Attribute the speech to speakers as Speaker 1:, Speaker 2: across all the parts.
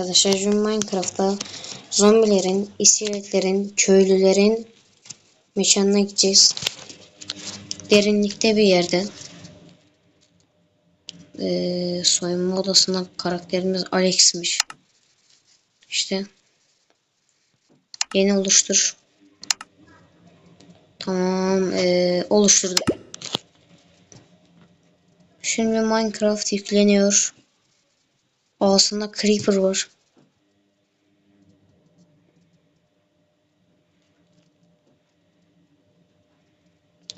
Speaker 1: arkadaşlar. Bugün Minecraft'ta zombilerin, iskeletlerin, köylülerin mekanına gideceğiz. Derinlikte bir yerde. Ee, soyunma odasında karakterimiz Alex'miş. İşte. Yeni oluştur. Tamam. Ee, oluşturdum. Şimdi Minecraft yükleniyor. Ağzında creeper var.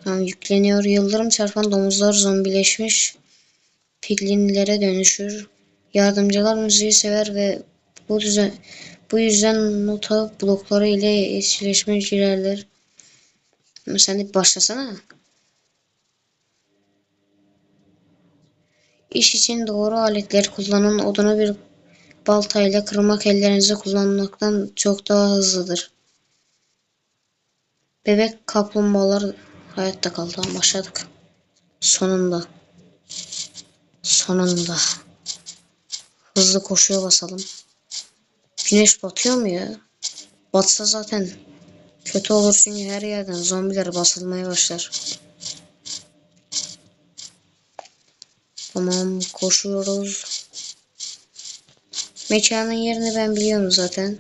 Speaker 1: Tamam yükleniyor. Yıldırım çarpan domuzlar zombileşmiş. Piglinlere dönüşür. Yardımcılar müziği sever ve bu düzen bu yüzden nota blokları ile etkileşime girerler. Sen de başlasana. İş için doğru aletleri kullanın. Odunu bir baltayla kırmak ellerinizi kullanmaktan çok daha hızlıdır. Bebek kaplumbağalar hayatta kaldı. Başladık. Sonunda. Sonunda. Hızlı koşuya basalım. Güneş batıyor mu ya? Batsa zaten kötü olur çünkü her yerden zombiler basılmaya başlar. Tamam koşuyoruz. Mekanın yerini ben biliyorum zaten.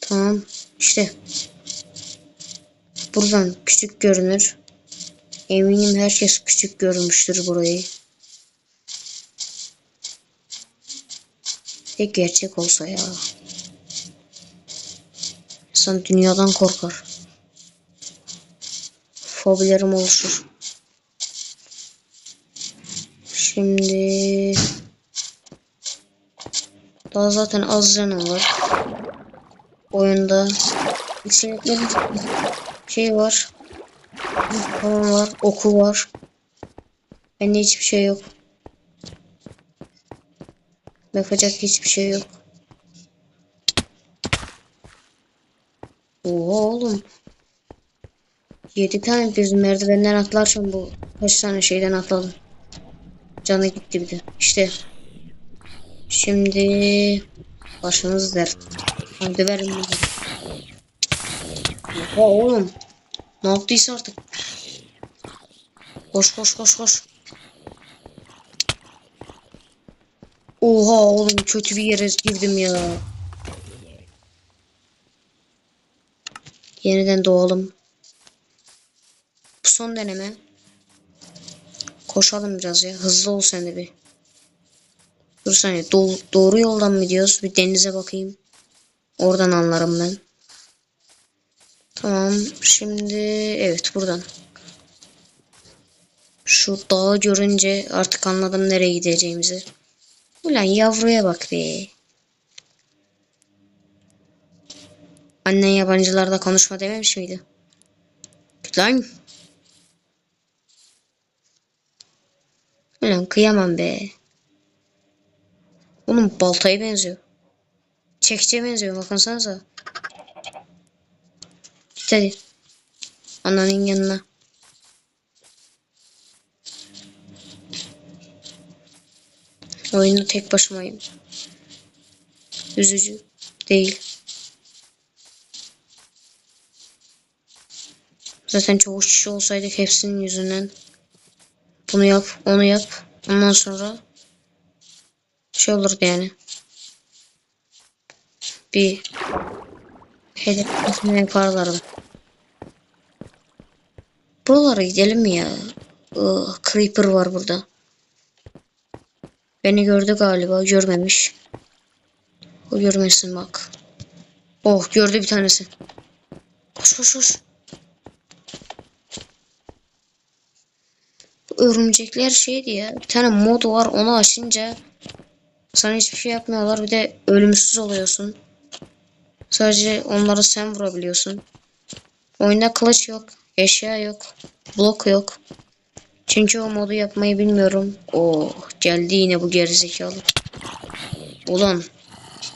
Speaker 1: Tamam işte. Buradan küçük görünür. Eminim herkes küçük görmüştür burayı. Tek gerçek olsa ya. İnsan dünyadan korkar. Fobilerim oluşur. Şimdi daha zaten az canım var. Oyunda iskeletlerin şey var. Falan var. Oku var. Bende hiçbir şey yok. Yapacak hiçbir şey yok. Oğlum. 7 tane biz merdivenden atlarken bu kaç tane şeyden atladım. Canı gitti bir de. İşte. Şimdi başınız dert. Hadi verin bunu. Oha oğlum. Ne yaptıysa artık. Koş koş koş koş. Oha oğlum kötü bir yere girdim ya. Yeniden doğalım. Bu son deneme. Koşalım biraz ya. Hızlı ol sen de bir. Dur saniye. Do- doğru yoldan mı gidiyoruz? Bir denize bakayım. Oradan anlarım ben. Tamam. Şimdi evet buradan. Şu dağı görünce artık anladım nereye gideceğimizi. Ulan yavruya bak be. Annen yabancılarda konuşma dememiş miydi? Lan. Ulan kıyamam be. Oğlum baltaya benziyor. Çekiçe benziyor bakınsanıza. Git hadi. Ananın yanına. Oyunda tek başımayım. Üzücü değil. Zaten çoğu kişi olsaydık hepsinin yüzünden bunu yap, onu yap. Ondan sonra şey olurdu yani. Bir hedef atma yaparlardı. Buralara gidelim mi ya? Ugh, creeper var burada. Beni gördü galiba. Görmemiş. O görmesin bak. Oh gördü bir tanesi. Koş koş koş. Örümcekler şeydi ya. Bir tane mod var onu açınca sana hiçbir şey yapmıyorlar. Bir de ölümsüz oluyorsun. Sadece onları sen vurabiliyorsun. Oyunda kılıç yok. Eşya yok. Blok yok. Çünkü o modu yapmayı bilmiyorum. Oh geldi yine bu gerizekalı. Ulan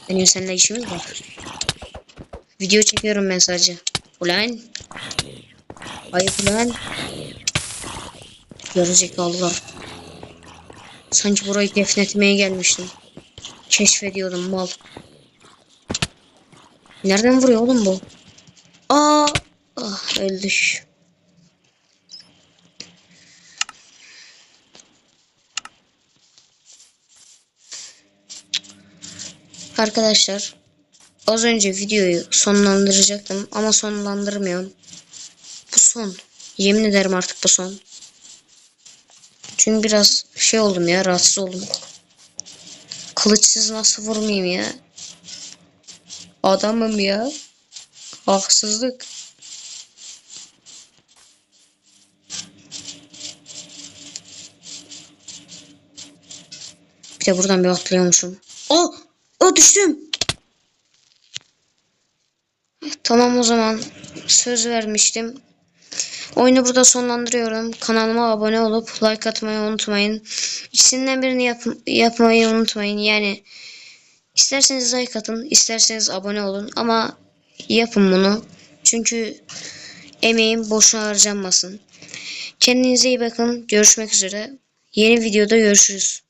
Speaker 1: benim seninle işimiz var. Video çekiyorum ben sadece. Ulan Ayıp lan. Gerizekalılar. Sanki burayı defnetmeye gelmiştim. Keşfediyordum mal. Nereden vuruyor oğlum bu? Aa, ah, öldük. Arkadaşlar az önce videoyu sonlandıracaktım ama sonlandırmıyorum. Bu son. Yemin ederim artık bu son. Çünkü biraz şey oldum ya rahatsız oldum. Kılıçsız nasıl vurmayayım ya? Adamım ya. Haksızlık. Bir de buradan bir atlıyormuşum. Oh! Oh düştüm. Tamam o zaman söz vermiştim. Oyunu burada sonlandırıyorum. Kanalıma abone olup like atmayı unutmayın. İkisinden birini yap yapmayı unutmayın. Yani isterseniz like atın, isterseniz abone olun ama yapın bunu. Çünkü emeğim boşuna harcanmasın. Kendinize iyi bakın. Görüşmek üzere. Yeni videoda görüşürüz.